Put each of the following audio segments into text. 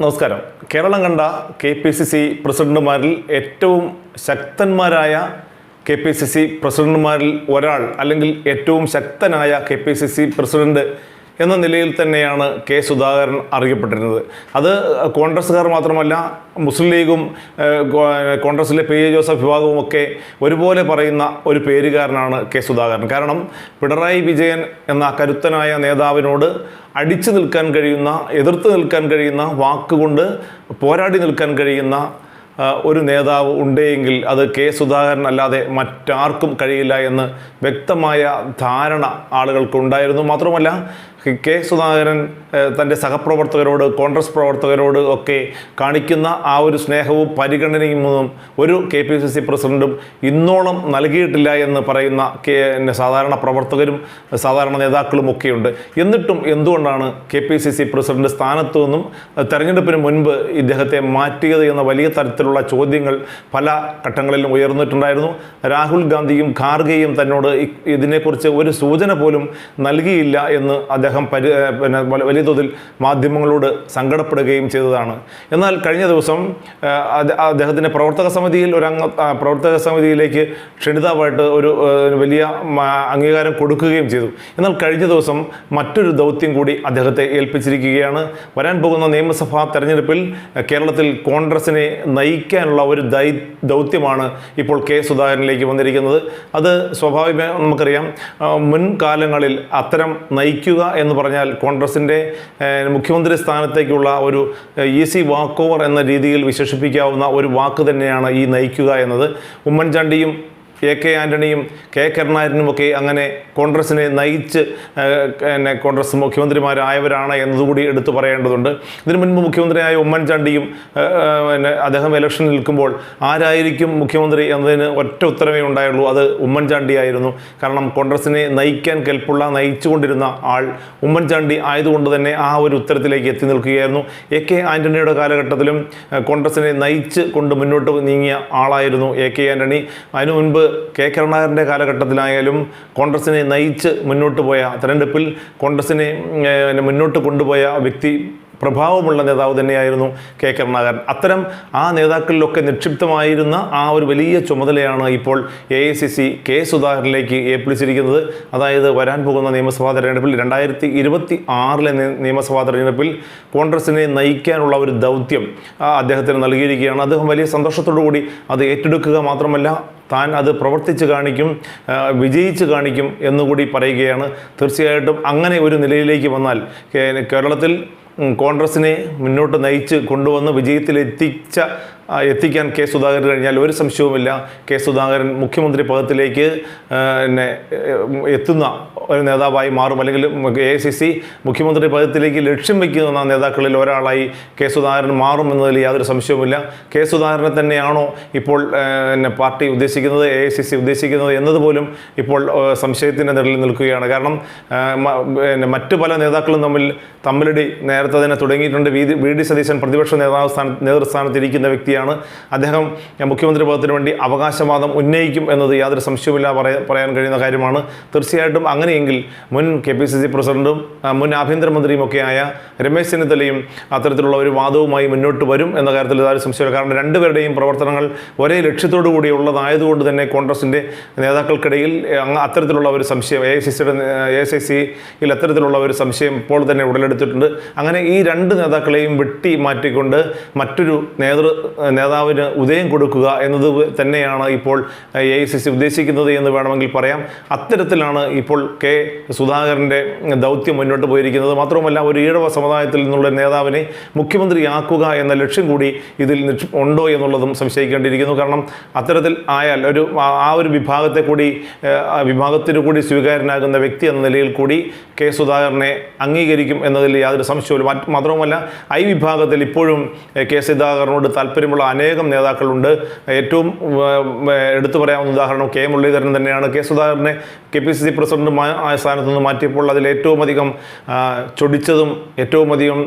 നമസ്കാരം. കേരളം കണ്ട K P C C പ്രസിഡന്റുമാരിൽ ഏറ്റവും ശക്തന്മാരായ കെ പി സി സി പ്രസിഡന്റുമാരിൽ ഒരാൾ അല്ലെങ്കിൽ ഏറ്റവും ശക്തനായ K P C C president എന്ന നിലയിൽ തന്നെയാണ് കെ സുധാകരൻ അറിയപ്പെട്ടിരുന്നത്. അത് കോൺഗ്രസ്സുകാർ മാത്രമല്ല മുസ്ലിം ലീഗും കോൺഗ്രസ്സിലെ പി. എ. ജോസഫ് വിഭാഗവും ഒക്കെ ഒരുപോലെ പറയുന്ന ഒരു പേരുകാരനാണ് കെ സുധാകരൻ. കാരണം പിണറായി വിജയൻ എന്ന കരുത്തനായ നേതാവിനോട് അടിച്ചു നിൽക്കാൻ കഴിയുന്ന എതിർത്ത് നിൽക്കാൻ കഴിയുന്ന വാക്കുകൊണ്ട് പോരാടി നിൽക്കാൻ കഴിയുന്ന ഒരു നേതാവ് ഉണ്ടെങ്കിൽ അത് കെ സുധാകരൻ അല്ലാതെ മറ്റാർക്കും കഴിയില്ല എന്ന് വ്യക്തമായ ധാരണ ആളുകൾക്കുണ്ടായിരുന്നു. മാത്രമല്ല കെ സുധാകരൻ തന്റെ സഹപ്രവർത്തകരോട് കോൺഗ്രസ് പ്രവർത്തകരോട് ഒക്കെ കാണിക്കുന്ന ആ ഒരു സ്നേഹവും പരിഗണനയും ഒരു കെ പി സി സി പ്രസിഡന്റും ഇന്നോളം നൽകിയിട്ടില്ല എന്ന് പറയുന്ന കെ സാധാരണ പ്രവർത്തകരും സാധാരണ നേതാക്കളും ഒക്കെയുണ്ട്. എന്നിട്ടും എന്തുകൊണ്ടാണ് K P C C president സ്ഥാനത്തു നിന്നും തെരഞ്ഞെടുപ്പിന് മുൻപ് ഇദ്ദേഹത്തെ മാറ്റിയത് എന്ന വലിയ തരത്തിലുള്ള ചോദ്യങ്ങൾ പല ഘട്ടങ്ങളിലും ഉയർന്നിട്ടുണ്ടായിരുന്നു. രാഹുൽ ഗാന്ധിയും ഖാർഗെയും തന്നോട് ഇതിനെക്കുറിച്ച് ഒരു സൂചന പോലും നൽകിയില്ല എന്ന് അദ്ദേഹം പരി പിന്നെ വലിയ തോതിൽ മാധ്യമങ്ങളോട് സങ്കടപ്പെടുകയും ചെയ്തതാണ്. എന്നാൽ കഴിഞ്ഞ ദിവസം അദ്ദേഹത്തിന്റെ പ്രവർത്തക സമിതിയിൽ ഒരു അംഗ പ്രവർത്തക സമിതിയിലേക്ക് ക്ഷണിതാവായിട്ട് ഒരു വലിയ അംഗീകാരം കൊടുക്കുകയും ചെയ്തു. എന്നാൽ കഴിഞ്ഞ ദിവസം മറ്റൊരു ദൗത്യം കൂടി അദ്ദേഹത്തെ ഏൽപ്പിച്ചിരിക്കുകയാണ്. വരാൻ പോകുന്ന നിയമസഭാ തെരഞ്ഞെടുപ്പിൽ കേരളത്തിൽ കോൺഗ്രസിനെ നയിക്കാനുള്ള ഒരു ദൈ ദൗത്യമാണ് ഇപ്പോൾ കെ സുധാകരനിലേക്ക് വന്നിരിക്കുന്നത്. അത് സ്വാഭാവികമായി നമുക്കറിയാം. മുൻകാലങ്ങളിൽ അത്തരം നയിക്കുക എന്ന് പറഞ്ഞാൽ കോൺഗ്രസിന്റെ മുഖ്യമന്ത്രി സ്ഥാനത്തേക്കുള്ള ഒരു ഈസി വാക്ക് ഓവർ എന്ന രീതിയിൽ വിശേഷിപ്പിക്കാവുന്ന ഒരു വാക്ക് തന്നെയാണ് ഈ നയിക്കുക എന്നത്. ഉമ്മൻചാണ്ടിയും എ കെ ആന്റണിയും കെ കരുണാകരനുമൊക്കെ അങ്ങനെ കോൺഗ്രസിനെ നയിച്ച് പിന്നെ കോൺഗ്രസ് മുഖ്യമന്ത്രിമാരായവരാണ് എന്നതുകൂടി എടുത്തു പറയേണ്ടതുണ്ട്. ഇതിനു മുൻപ് മുഖ്യമന്ത്രിയായ ഉമ്മൻചാണ്ടിയും പിന്നെ അദ്ദേഹം ഇലക്ഷനിൽ നിൽക്കുമ്പോൾ ആരായിരിക്കും മുഖ്യമന്ത്രി എന്നതിന് ഒറ്റ ഉത്തരവേ ഉണ്ടായുള്ളൂ. അത് ഉമ്മൻചാണ്ടിയായിരുന്നു കാരണം കോൺഗ്രസിനെ നയിക്കാൻ കെൽപ്പുള്ള നയിച്ചുകൊണ്ടിരുന്ന ആൾ ഉമ്മൻചാണ്ടി ആയതുകൊണ്ട് തന്നെ ആ ഒരു ഉത്തരത്തിലേക്ക് എത്തി നിൽക്കുകയായിരുന്നു. എ കെ ആന്റണിയുടെ കാലഘട്ടത്തിലും കോൺഗ്രസിനെ നയിച്ച് കൊണ്ട് മുന്നോട്ട് നീങ്ങിയ ആളായിരുന്നു എ കെ ആന്റണി അതിനു മുൻപ് കെ കരുണാകരന്റെ കാലഘട്ടത്തിലായാലും കോൺഗ്രസിനെ നയിച്ച് മുന്നോട്ട് പോയ തെരഞ്ഞെടുപ്പിൽ കോൺഗ്രസിനെ മുന്നോട്ട് കൊണ്ടുപോയ വ്യക്തി പ്രഭാവമുള്ള നേതാവ് തന്നെയായിരുന്നു കെ കരുണാകരൻ അത്തരം ആ നേതാക്കളിലൊക്കെ നിക്ഷിപ്തമായിരുന്ന ആ ഒരു വലിയ ചുമതലയാണ് ഇപ്പോൾ A I C C K സുധാകരനിലേക്ക് ഏൽപ്പിച്ചിരിക്കുന്നത്. അതായത് വരാൻ പോകുന്ന നിയമസഭാ തെരഞ്ഞെടുപ്പിൽ രണ്ടായിരത്തി ഇരുപത്തി ആറിലെ നിയമസഭാ തെരഞ്ഞെടുപ്പിൽ കോൺഗ്രസിനെ നയിക്കാനുള്ള ഒരു ദൗത്യം അദ്ദേഹത്തിന് നൽകിയിരിക്കുകയാണ്. അദ്ദേഹം വലിയ സന്തോഷത്തോടു കൂടി അത് ഏറ്റെടുക്കുക മാത്രമല്ല താൻ അത് പ്രവർത്തിച്ച് കാണിക്കും വിജയിച്ച് കാണിക്കും എന്നുകൂടി പറയുകയാണ്. തീർച്ചയായിട്ടും അങ്ങനെ ഒരു നിലയിലേക്ക് വന്നാൽ കേരളത്തിൽ കോൺഗ്രസിനെ മുന്നോട്ട് നയിച്ച് കൊണ്ടുവന്ന് വിജയത്തിലെത്തിച്ച എത്തിക്കാൻ കെ സുധാകരൻ കഴിഞ്ഞാൽ ഒരു സംശയവുമില്ല. കെ സുധാകരൻ മുഖ്യമന്ത്രി പദത്തിലേക്ക് പിന്നെ എത്തുന്ന ഒരു നേതാവായി മാറും. അല്ലെങ്കിൽ എ സി സി മുഖ്യമന്ത്രി പദത്തിലേക്ക് ലക്ഷ്യം വയ്ക്കുന്ന നേതാക്കളിൽ ഒരാളായി കെ സുധാകരൻ മാറും എന്നതിൽ യാതൊരു സംശയവുമില്ല. കെ സുധാകരനെ തന്നെയാണോ ഇപ്പോൾ പിന്നെ പാർട്ടി ഉദ്ദേശിക്കുന്നത് എ സി സി ഉദ്ദേശിക്കുന്നത് എന്നതുപോലും ഇപ്പോൾ സംശയത്തിന്റെ നിഴലിൽ നിൽക്കുകയാണ്. കാരണം പിന്നെ മറ്റ് പല നേതാക്കളും തമ്മിൽ തമ്മിലടി നേരത്തെ തന്നെ തുടങ്ങിയിട്ടുണ്ട്. വി ഡി സതീശൻ പ്രതിപക്ഷ നേതാവ് സ്ഥാന നേതൃസ്ഥാനത്തിരിക്കുന്ന വ്യക്തിയാണ്. അദ്ദേഹം മുഖ്യമന്ത്രി പദത്തിന് വേണ്ടി അവകാശവാദം ഉന്നയിക്കും എന്നത് യാതൊരു സംശയവുമില്ല പറയാൻ കഴിയുന്ന കാര്യമാണ്. തീർച്ചയായിട്ടും അങ്ങനെയെങ്കിൽ മുൻ കെ പി സി സി പ്രസിഡന്റും മുൻ ആഭ്യന്തരമന്ത്രിയുമൊക്കെയായ രമേശ് ചെന്നിത്തലയും അത്തരത്തിലുള്ള ഒരു വാദവുമായി മുന്നോട്ട് വരും എന്ന കാര്യത്തിൽ ഇതാരും സംശയമില്ല കാരണം രണ്ടുപേരുടെയും പ്രവർത്തനങ്ങൾ ഒരേ ലക്ഷ്യത്തോടു കൂടി ഉള്ളതായതുകൊണ്ട് തന്നെ കോൺഗ്രസിന്റെ നേതാക്കൾക്കിടയിൽ അത്തരത്തിലുള്ള ഒരു സംശയം എ ഐ സി സിയുടെ എ ഐ സിയിൽ അത്തരത്തിലുള്ള ഒരു സംശയം ഇപ്പോൾ തന്നെ ഉടലെടുത്തിട്ടുണ്ട്. അങ്ങനെ ഈ രണ്ട് നേതാക്കളെയും വെട്ടി മാറ്റിക്കൊണ്ട് മറ്റൊരു നേതൃ നേതാവിന് ഉദയം കൊടുക്കുക എന്നത് തന്നെയാണ് ഇപ്പോൾ എ ഐ സി സി ഉദ്ദേശിക്കുന്നത് എന്ന് വേണമെങ്കിൽ പറയാം. അത്തരത്തിലാണ് ഇപ്പോൾ കെ സുധാകരന്റെ ദൗത്യം മുന്നോട്ട് പോയിരിക്കുന്നത്. മാത്രവുമല്ല ഒരു ഈഴവ സമുദായത്തിൽ നിന്നുള്ള നേതാവിനെ മുഖ്യമന്ത്രിയാക്കുക എന്ന ലക്ഷ്യം കൂടി ഇതിൽ ഉണ്ടോ എന്നുള്ളതും സംശയിക്കേണ്ടിയിരിക്കുന്നു. കാരണം അത്തരത്തിൽ ആയാൽ ഒരു ആ- ഒരു വിഭാഗത്തെ കൂടി വിഭാഗത്തിന് കൂടി സ്വീകാര്യനാകുന്ന വ്യക്തി എന്ന നിലയിൽ കൂടി കെ സുധാകരനെ അംഗീകരിക്കും എന്നതിൽ യാതൊരു സംശയവും മാത്രവുമല്ല ഐ വിഭാഗത്തിൽ ഇപ്പോഴും കെ സുധാകരനോട് താല്പര്യമുള്ള മാറ്റിയിട്ടുള്ള അനേകം നേതാക്കളുണ്ട്. ഏറ്റവും എടുത്തു പറയാവുന്ന ഉദാഹരണം കെ മുരളീധരൻ തന്നെയാണ്. കെ സുധാകരനെ K P C C president ആയ സ്ഥാനത്ത് നിന്ന് മാറ്റിയപ്പോൾ അതിൽ ഏറ്റവും അധികം ചൊടിച്ചതും ഏറ്റവും അധികം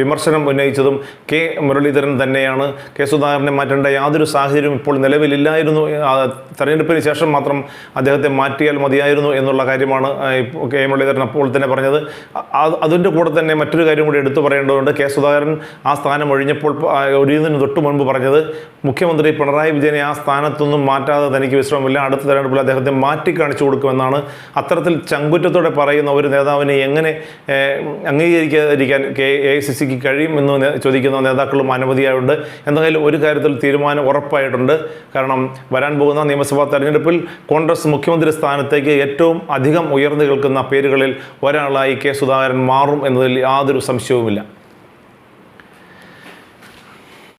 വിമർശനം ഉന്നയിച്ചതും കെ മുരളീധരൻ തന്നെയാണ്. കെ സുധാകരനെ മാറ്റേണ്ട യാതൊരു സാഹചര്യവും ഇപ്പോൾ നിലവിലില്ലായിരുന്നു. തെരഞ്ഞെടുപ്പിന് ശേഷം മാത്രം അദ്ദേഹത്തെ മാറ്റിയാൽ മതിയായിരുന്നു എന്നുള്ള കാര്യമാണ് കെ മുരളീധരൻ അപ്പോൾ തന്നെ പറഞ്ഞത്. അതിന്റെ കൂടെ തന്നെ മറ്റൊരു കാര്യം കൂടി എടുത്തു പറയേണ്ടതുണ്ട്. കെ സുധാകരൻ ആ സ്ഥാനം ഒഴിഞ്ഞപ്പോൾ ഒരു മുൻപ് പറഞ്ഞത് മുഖ്യമന്ത്രി പിണറായി വിജയനെ ആ സ്ഥാനത്തൊന്നും മാറ്റാതെ തനിക്ക് വിശ്രമമില്ല. അടുത്ത തെരഞ്ഞെടുപ്പിൽ അദ്ദേഹത്തെ മാറ്റി കാണിച്ചു കൊടുക്കുമെന്നാണ് അത്തരത്തിൽ ചങ്കുറ്റത്തോടെ പറയുന്ന ഒരു നേതാവിനെ എങ്ങനെ അംഗീകരിക്കാതിരിക്കാൻ കെ എ ഐ സി സിക്ക് കഴിയുമെന്ന് ചോദിക്കുന്ന നേതാക്കളും അനവധിയായുണ്ട്. എന്തായാലും ഒരു കാര്യത്തിൽ തീരുമാനം ഉറപ്പായിട്ടുണ്ട്. കാരണം വരാൻ പോകുന്ന നിയമസഭാ തെരഞ്ഞെടുപ്പിൽ കോൺഗ്രസ് മുഖ്യമന്ത്രി സ്ഥാനത്തേക്ക് ഏറ്റവും അധികം ഉയർന്നു കേൾക്കുന്ന പേരുകളിൽ ഒരാളായി കെ സുധാകരൻ മാറും എന്നതിൽ യാതൊരു സംശയവുമില്ല.